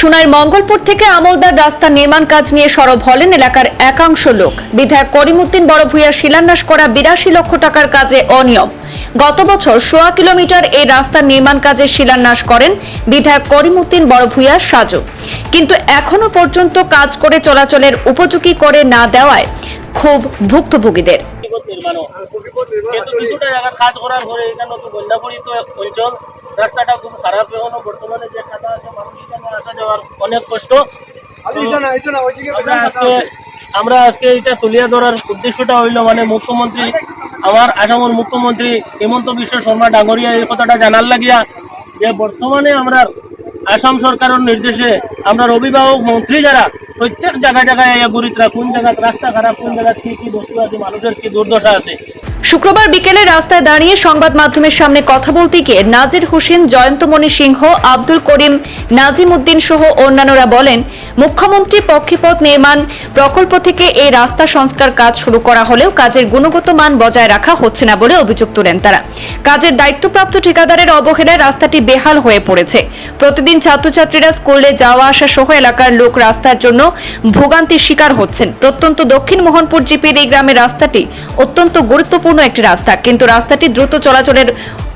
সোনার মঙ্গলপুর থেকে আমলদার রাস্তা নির্মাণ কাজ নিয়ে সরব হলেন এলাকার একাংশ লোক। বিধায়ক করিমুদ্দিন বড়ভূয়া শিলান্যাস করা বিরাশি লক্ষ টাকার কাজে অনিয়ম। গত বছর সোয়া কিলোমিটার এই রাস্তা নির্মাণ কাজে শিলান্যাস করেন বিধায়ক করিমুদ্দিন বড়ভূয়া সাজু। কিন্তু এখনও পর্যন্ত কাজ করে চলাচলের উপযোগী করে না দেওয়ায় খুব ভুক্তভোগীদের। রাস্তাটা খুব খারাপ। এখনও বর্তমানে যে খাতা আছে মানুষ এখানে যাওয়ার অনেক কষ্ট। আমরা আজকে আমরা আজকে এটা তুলিয়া ধরার উদ্দেশ্যটা হইল মানে মুখ্যমন্ত্রী আমার আসামের মুখ্যমন্ত্রী হেমন্ত বিশ্ব শর্মা ডাঙরিয়া এই কথাটা জানার লাগিয়া যে বর্তমানে আমরা আসাম সরকারের নির্দেশে আমরা অভিভাবক মন্ত্রী যারা প্রত্যেক জায়গায় জায়গায় এই গুরিতরা কোন জায়গায় রাস্তা খারাপ কোন জায়গায় কি কি বস্তু আছে মানুষের কি দুর্দশা আছে শুক্রবার বিকেলে রাস্তায় দাঁড়িয়ে সংবাদ মাধ্যমের সামনে কথা বলতে গিয়ে নাজির হোসেন জয়ন্তমণি সিংহ, আব্দুল করিম নাজিম উদ্দিন সহ অন্যান্যরা বলেন, মুখ্যমন্ত্রী পক্ষীপথ নির্মাণ প্রকল্প থেকে এই রাস্তা সংস্কার কাজ শুরু করা হলেও কাজের গুণগত মান বজায় রাখা হচ্ছে না বলে অভিযোগ তোলেন তারা। কাজের দায়িত্বপ্রাপ্ত ঠিকাদারের অবহেলায় রাস্তাটি বেহাল হয়ে পড়েছে। প্রতিদিন ছাত্রছাত্রীরা স্কুলে যাওয়া আসা সহ এলাকার লোক রাস্তার জন্য ভোগান্তির শিকার হচ্ছেন। প্রত্যন্ত দক্ষিণ মোহনপুর জিপির এই গ্রামের রাস্তাটি অত্যন্ত গুরুত্বপূর্ণ একটি রাস্তা। কিন্তু রাস্তাটি দ্রুত চলাচলের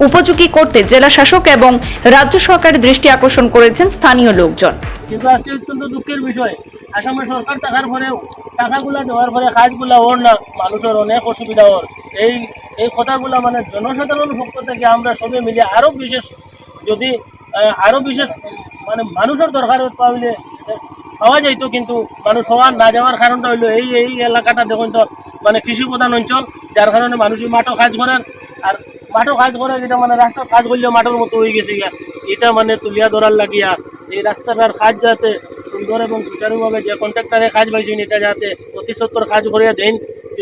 উপযোগী করতে জেলা শাসক এবং রাজ্য সরকারের দৃষ্টি আকর্ষণ করেছেন স্থানীয় লোকজন। কিন্তু আজকে অত্যন্ত দুঃখের বিষয়। আসামের সরকার টাকার পরেও টাকাগুলা দেওয়ার পরে কাজগুলা ওর না, মানুষের অনেক অসুবিধা ওর। এই এই কথাগুলা মানে জনসাধারণ পক্ষ থেকে আমরা সবে মিলে আরও বিশেষ যদি আহ, আরও বিশেষ মানে মানুষের দরকার পাইলে পাওয়া যাইতো কিন্তু মানুষ হওয়ার না যাওয়ার কারণটা হইল এই এই এলাকাটা দেখুন তো মানে কৃষি প্রধান অঞ্চল যার কারণে মানুষই মাঠও কাজ করেন আর মাঠও কাজ করে যেটা মানে রাস্তার কাজ করলেও মাঠের মতো হয়ে গেছে গিয়া। এটা মানে তুলিয়া ধরার লাগিয়া এই রাস্তাটার কাজ যাতে সুন্দর এবং সুচারুভাবে যে কন্ট্রাক্টারে কাজ পাইছেন এটা যাতে অতি কাজ করিয়া দেন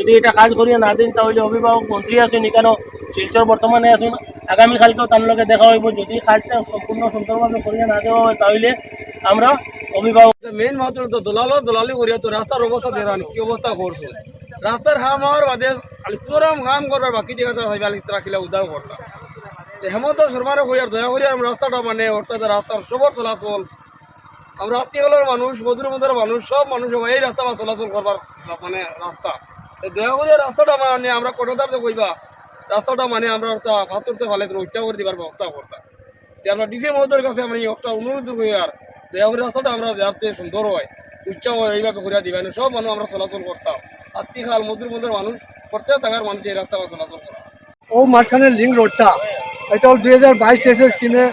যদি এটা কাজ করিয়া না দেন, তাহলে অভিভাবক মন্ত্রী আসেন কেন শিলচর বর্তমানে আসুন আগামীকালকেও তার লগে দেখা হইব। যদি কাজটা সম্পূর্ণ সুন্দরভাবে করিয়া না দেওয়া হয়, তাহলে আমরা অভিভাবক মেইন মাত্র তো দলালো, দলালি করিয়া তো রাস্তার অবস্থা দেরানি কি অবস্থা করছ? রাস্তার হাম হওয়ার বাদে চরম হাম করবার বাকি হইবা রাখিলে উদ্ধার করতাম হেমন্ত শর্মারে কইয়ার দয়া করিয়া আমরা রাস্তাটা মানে অর্থাৎ রাস্তার সবর চলাচল, আমরা আত্মীয়গুলোর মানুষ, মধুর মধুর মানুষ, সব মানুষ এই রাস্তা চলাচল করবার মানে রাস্তা। তো দয়া রাস্তাটা মানে আমরা কটদার তো কইবা। রাস্তাটা মানে আমরা পাথরতে ভালো উচ্চা করে দিবার ব্যবস্থা করতাম যে আমরা ডিসি মহোদয়ের কাছে আমরা এই একটা অনুরোধ করি আর দয়াবরি রাস্তাটা আমরা যাতে সুন্দর হয়, উচ্চ হয়, এইভাবে ঘুরিয়া দিবেন সব মানুষ আমরা চলাচল করতাম। আত্মীয় মধুর মধুর মানুষ, প্রত্যেক জায়গার মানুষ এই রাস্তা চলাচল করা। ও মাঝখানে লিঙ্ক রোডটা এটা দুই হাজার বাইশ তেইশের স্কিমে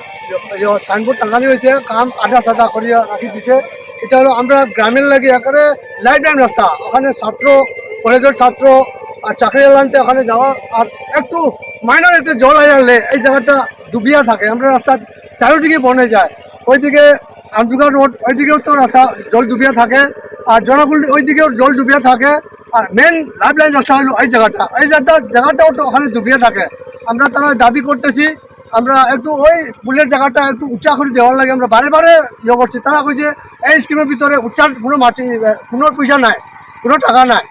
সাইনবোর্ড টাঙানো হয়েছে, কাম আধা সাদা করিয়া রাখি দিছে। এটা হলো আমরা গ্রামের লাগে একেবারে লাইফ টাইম রাস্তা। ওখানে ছাত্র কলেজের ছাত্র আর চাকরি এলানতে ওখানে যাওয়া আর একটু মাইনার একটু জল আনলে এই জায়গাটা ডুবিয়া থাকে। আমরা রাস্তা চারিদিকে বনে যায়। ওইদিকে আমদুগা রোড, ওইদিকেও তো রাস্তা জল ডুবিয়া থাকে আর জনকুল ওইদিকেও জল ডুবিয়া থাকে আর মেন লাইফ লাইন রাস্তা হলো এই জায়গাটা। এই জায়গাটা, জায়গাটাও তো ওখানে ডুবিয়ে থাকে। আমরা তারা দাবি করতেছি, আমরা একটু ওই বুলের জায়গাটা একটু উচ্চা করে দেওয়ার লাগে। আমরা বারে বারে ইয়ে করছি। তারা কইছে, এই স্কিমের ভিতরে উচ্চার কোনো মাটি, কোনো পয়সা নাই, কোনো টাকা নাই।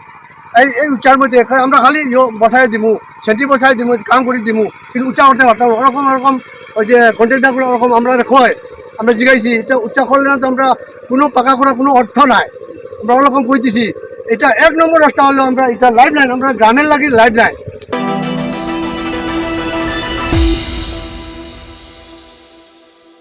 এই এই উচ্চার মধ্যে আমরা খালি বসাই দিমু, সেন্টি বসাই দিমু, কাম করে দিমু, কিন্তু উচ্চা করতে পারতাম। ওরকম ওরকম ওই যে কন্ট্রাক্টারগুলো ওরকম আমরা কয় আমরা জিগাইছি, এটা উচ্চা করলে না তো আমরা কোনো পাকা করার কোনো অর্থ নাই। আমরা ওরকম কইতেছি। এটা এক নম্বর রাস্তা হলো আমরা, এটা লাইফ লাইন আমরা গ্রামের লাগে লাইফ লাইন